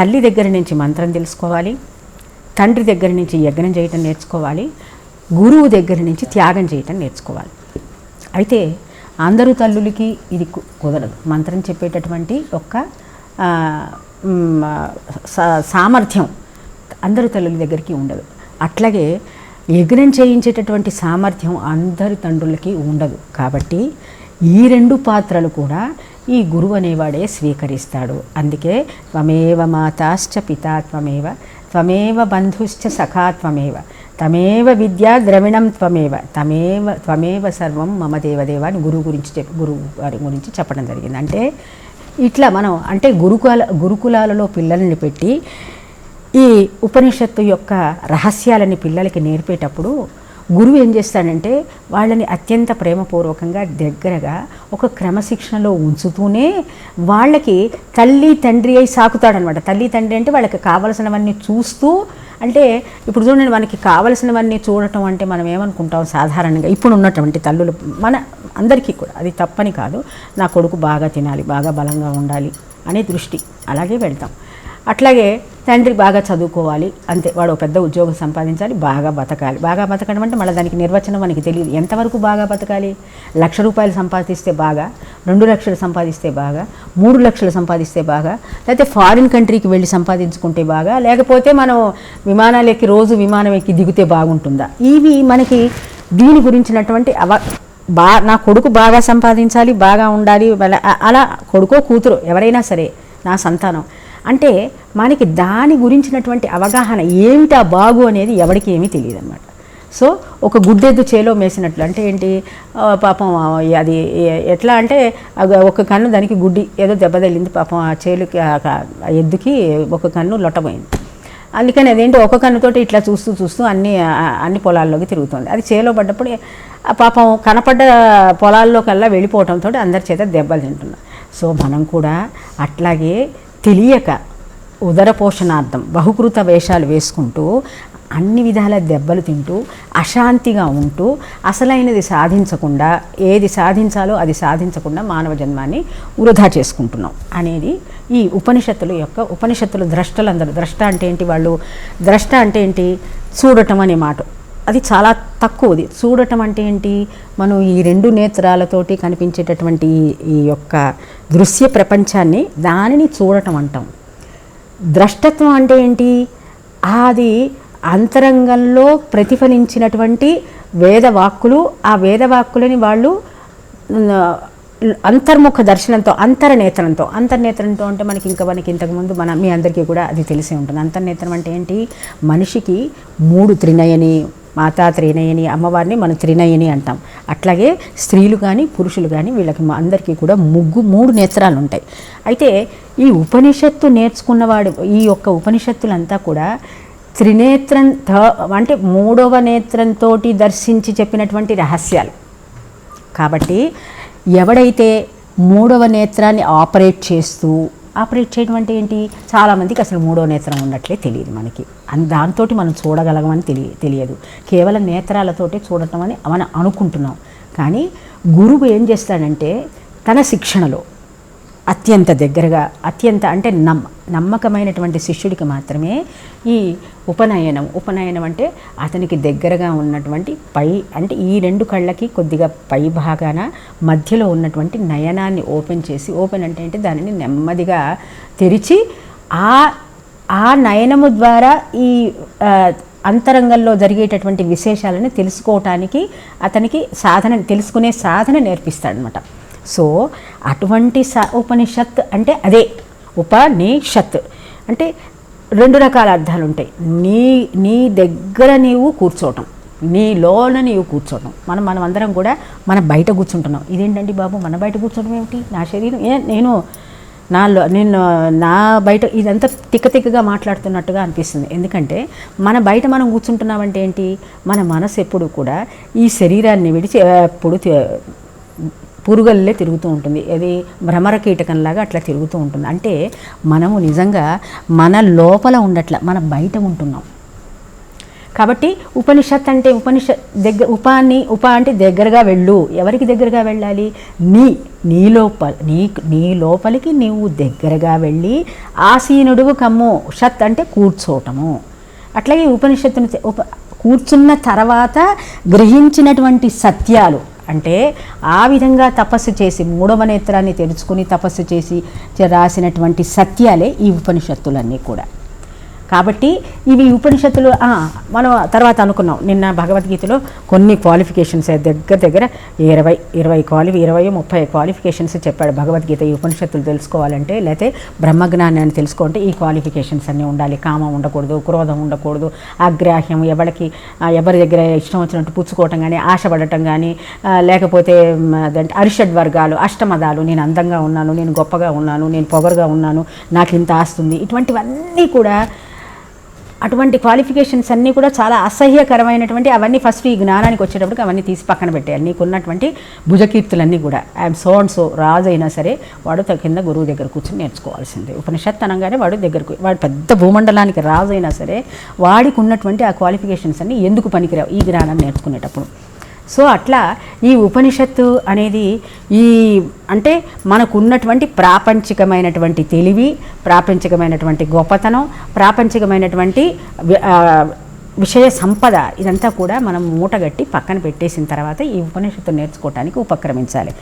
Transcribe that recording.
తల్లి దగ్గర నుంచి మంత్రం తెలుసుకోవాలి తండ్రి దగ్గర నుంచి యజ్ఞం చేయటం నేర్చుకోవాలి గురువు దగ్గర నుంచి త్యాగం చేయటం నేర్చుకోవాలి. అయితే అందరూ తల్లులకి ఇది కుదరదు. మంత్రం చెప్పేటటువంటి ఒక్క సా- సామర్థ్యం అందరి తల్లుల దగ్గరికి ఉండదు. అట్లాగే యజ్ఞం చేయించేటటువంటి సామర్థ్యం అందరి తండ్రులకి ఉండదు. కాబట్టి ఈ రెండు పాత్రలు కూడా ఈ గురువు అనేవాడే స్వీకరిస్తాడు. అందుకే త్వమేవ మాతాశ్చ పితా త్వమేవ త్వమేవ బంధుశ్చ సఖా త్వమేవ తమేవ విద్యా ద్రవిణం త్వమేవ తమేవ త్వమేవ సర్వం మమ దేవదేవ అని గురువు గురించి చెప్ గురువు వారి గురించి చెప్పడం జరిగింది. అంటే ఇట్లా మనం అంటే గురుకుల గురుకులాలలో పిల్లల్ని పెట్టి ఈ ఉపనిషత్తు యొక్క రహస్యాలని పిల్లలకి నేర్పేటప్పుడు గురువు ఏం చేస్తాడంటే వాళ్ళని అత్యంత ప్రేమపూర్వకంగా దగ్గరగా ఒక క్రమశిక్షణలో ఉంచుతూనే వాళ్ళకి తల్లి తండ్రి అయి సాకుతాడనమాట. తల్లి తండ్రి అంటే వాళ్ళకి కావలసినవన్నీ చూస్తూ అంటే ఇప్పుడు చూడండి మనకి కావలసినవన్నీ చూడటం అంటే మనం ఏమనుకుంటాం సాధారణంగా? ఇప్పుడు ఉన్నటువంటి తల్లులు మన అందరికీ కూడా అది తప్పని కాదు. నా కొడుకు బాగా తినాలి బాగా బలంగా ఉండాలి అనే దృష్టి. అలాగే వెళ్తాం. అట్లాగే తండ్రి బాగా చదువుకోవాలి. అంతే వాడు ఒక పెద్ద ఉద్యోగం సంపాదించాలి బాగా బతకాలి. బాగా బతకడం అంటే మళ్ళీ దానికి నిర్వచనం మనకి తెలియదు. ఎంతవరకు బాగా బతకాలి? లక్ష రూపాయలు సంపాదిస్తే బాగా రెండు లక్షలు సంపాదిస్తే బాగా మూడు లక్షలు సంపాదిస్తే బాగా లేకపోతే ఫారిన్ కంట్రీకి వెళ్ళి సంపాదించుకుంటే బాగా లేకపోతే మనం విమానాలు ఎక్కి రోజు విమానం ఎక్కి దిగితే బాగుంటుందా? ఇవి మనకి దీని గురించినటువంటి అవ బా నా కొడుకు బాగా సంపాదించాలి బాగా ఉండాలి వాళ్ళ- అలా కొడుకో కూతురు ఎవరైనా సరే నా సంతానం. అంటే మనకి దాని గురించినటువంటి అవగాహన ఏమిటా బాగు అనేది ఎవరికి ఏమీ తెలియదు అనమాట సో ఒక గుడ్డెద్దు చేలో మేసినట్లు అంటే ఏంటి? పాపం అది ఎట్లా అంటే ఒక కన్ను దానికి గుడ్డి ఏదో దెబ్బ తగిలింది పాపం ఆ చేలుకి ఆ ఎద్దుకి ఒక కన్ను లొట్టపోయింది అందుకని అదేంటి? ఒక కన్నుతోటి ఇట్లా చూస్తూ చూస్తూ అన్ని అన్ని పొలాల్లోకి తిరుగుతుంది. అది చేలో పడ్డప్పుడు పాపం కనపడ్డ పొలాల్లో కల్లా వెళ్ళిపోవటంతో అందరి చేత దెబ్బలు తింటున్నాం సో మనం కూడా అట్లాగే తెలియక ఉదర పోషణార్థం బహుకృత వేషాలు వేసుకుంటూ అన్ని విధాల దెబ్బలు తింటూ అశాంతిగా ఉంటూ అసలైనది సాధించకుండా ఏది సాధించాలో అది సాధించకుండా మానవ జన్మాన్ని వృధా చేసుకుంటున్నాం అనేది ఈ ఉపనిషత్తుల యొక్క ఉపనిషత్తుల ద్రష్టలందరూ. ద్రష్ట అంటే ఏంటి? వాళ్ళు ద్రష్ట అంటే ఏంటి? చూడటం అనే మాట. అది చాలా తక్కువది. చూడటం అంటే ఏంటి? మనం ఈ రెండు నేత్రాలతోటి కనిపించేటటువంటి ఈ- ఈ యొక్క దృశ్య ప్రపంచాన్ని దానిని చూడటం అంటాం. ద్రష్టత్వం అంటే ఏంటి? అది అంతరంగంలో ప్రతిఫలించినటువంటి వేదవాక్కులు ఆ వేదవాక్కులని వాళ్ళు అంతర్ముఖ దర్శనంతో అంతర్నేత్రంతో అంతర్నేత్రంతో అంటే మనకి ఇంకా మనకి ఇంతకుముందు మన మీ అందరికీ కూడా అది తెలిసే ఉంటుంది. అంతర్నేత్రం అంటే ఏంటి? మనిషికి మూడు త్రినయని మాతా త్రినయని అమ్మవారిని మనం త్రినయని అంటాం. అట్లాగే స్త్రీలు కానీ పురుషులు కానీ వీళ్ళకి అందరికీ కూడా ముగ్గు మూడు నేత్రాలు ఉంటాయి. అయితే ఈ ఉపనిషత్తు నేర్చుకున్నవాడు ఈ యొక్క ఉపనిషత్తులంతా కూడా త్రినేత్రం థ- అంటే మూడవ నేత్రంతో దర్శించి చెప్పినటువంటి రహస్యాలు. కాబట్టి ఎవడైతే మూడవ నేత్రాన్ని ఆపరేట్ చేస్తూ ఆపరేట్ చేయడం అంటే ఏంటి? చాలామందికి అసలు మూడో నేత్రం ఉన్నట్లే తెలియదు మనకి. అని దాంతో మనం చూడగలగమని తెలియ తెలియదు. కేవలం నేత్రాలతోటే చూడటం అని మనం అనుకుంటున్నాం. కానీ గురువు ఏం చేస్తాడంటే తన శిక్షణలో అత్యంత దగ్గరగా అత్యంత అంటే నమ్మ నమ్మకమైనటువంటి శిష్యుడికి మాత్రమే ఈ ఉపనయనం. ఉపనయనం అంటే అతనికి దగ్గరగా ఉన్నటువంటి పై అంటే ఈ రెండు కళ్ళకి కొద్దిగా పై భాగాన మధ్యలో ఉన్నటువంటి నయనాన్ని ఓపెన్ చేసి ఓపెన్ అంటే ఏంటి? దానిని నెమ్మదిగా తెరిచి ఆ ఆ నయనము ద్వారా ఈ అంతరంగంలో జరిగేటటువంటి విశేషాలను తెలుసుకోవటానికి అతనికి సాధన తెలుసుకునే సాధన నేర్పిస్తాడనమాట సో అటువంటి స ఉపనిషత్ అంటే అదే. ఉపనిషత్. అంటే రెండు రకాల అర్థాలు ఉంటాయి. నీ నీ దగ్గర నీవు కూర్చోవటం నీ లోన నీవు కూర్చోవటం మనం మనం అందరం కూడా మన బయట కూర్చుంటున్నాం. ఇదేంటండి బాబు? మన బయట కూర్చోవడం ఏమిటి? నా శరీరం? ఏ నేను నాలో నేను నా బయట ఇదంతా తిక్క తిక్కగా మాట్లాడుతున్నట్టుగా అనిపిస్తుంది. ఎందుకంటే మన బయట మనం కూర్చుంటున్నామంటే ఏంటి? మన మనసు ఎప్పుడు కూడా ఈ శరీరాన్ని విడిచి ఎప్పుడు పురుగల్లే తిరుగుతూ ఉంటుంది. అది భ్రమర కీటకంలాగా అట్లా తిరుగుతూ ఉంటుంది. అంటే మనము నిజంగా మన లోపల ఉండట్ల మన బయట ఉంటున్నాం. కాబట్టి ఉపనిషత్ అంటే ఉపనిషత్ దగ్గర ఉపాన్ని ఉప అంటే దగ్గరగా వెళ్ళు. ఎవరికి దగ్గరగా వెళ్ళాలి? నీ నీ లోపల నీ నీ లోపలికి నీవు దగ్గరగా వెళ్ళి ఆసీనుడువు కమ్ము. షత్ అంటే కూర్చోవటము అట్లాగే ఉపనిషత్తును ఉప కూర్చున్న తర్వాత గ్రహించినటువంటి సత్యాలు. అంటే ఆ విధంగా తపస్సు చేసి మూడవ నేత్రాన్ని తెరుచుకుని తపస్సు చేసి రాసినటువంటి సత్యాలే ఈ ఉపనిషత్తులన్నీ కూడా. కాబట్టి ఇవి ఉపనిషత్తులు మనం తర్వాత అనుకున్నాం. నిన్న భగవద్గీతలో కొన్ని క్వాలిఫికేషన్స్ దగ్గర దగ్గర ఇరవై ఇరవై క్వాలి ఇరవై ముప్పై క్వాలిఫికేషన్స్ చెప్పాడు భగవద్గీత. ఈ ఉపనిషత్తులు తెలుసుకోవాలంటే లేకపోతే బ్రహ్మజ్ఞానాన్ని తెలుసుకుంటే ఈ క్వాలిఫికేషన్స్ అన్నీ ఉండాలి. కామం ఉండకూడదు క్రోధం ఉండకూడదు అగ్రాహ్యం ఎవరికి ఎవరి దగ్గర ఇష్టం వచ్చినట్టు పుచ్చుకోవటం కానీ ఆశపడటం కానీ లేకపోతే అరిషడ్ వర్గాలు అష్టమదాలు నేను అందంగా ఉన్నాను నేను గొప్పగా ఉన్నాను నేను పొగరుగా ఉన్నాను నాకు ఇంత ఆస్తుంది ఇటువంటివన్నీ కూడా అటువంటి క్వాలిఫికేషన్స్ అన్నీ కూడా చాలా అసహ్యకరమైనటువంటి అవన్నీ ఫస్ట్ ఈ జ్ఞానానికి వచ్చేటప్పటికి అవన్నీ తీసి పక్కన పెట్టేయాలి. నీకున్నటువంటి భుజకీర్తులన్నీ కూడా I'm so and so Raju అయినా సరే వాడు త- కింద గురువు దగ్గర కూర్చొని నేర్చుకోవాల్సిందే. ఉపనిషత్ అనగానే వాడు దగ్గరకు వాడు పెద్ద భూమండలానికి రాజు అయినా సరే వాడికి ఉన్నటువంటి ఆ క్వాలిఫికేషన్స్ అన్నీ ఎందుకు పనికిరావు? ఈ జ్ఞానాన్ని నేర్చుకునేటప్పుడు. సో అట్లా ఈ ఉపనిషత్తు అనేది ఈ అంటే మనకున్నటువంటి ప్రాపంచికమైనటువంటి తెలివి ప్రాపంచికమైనటువంటి గొప్పతనం ప్రాపంచికమైనటువంటి విషయ సంపద ఇదంతా కూడా మనం మూటగట్టి పక్కన పెట్టేసిన తర్వాత ఈ ఉపనిషత్తు నేర్చుకోవటానికి ఉపక్రమించాలి.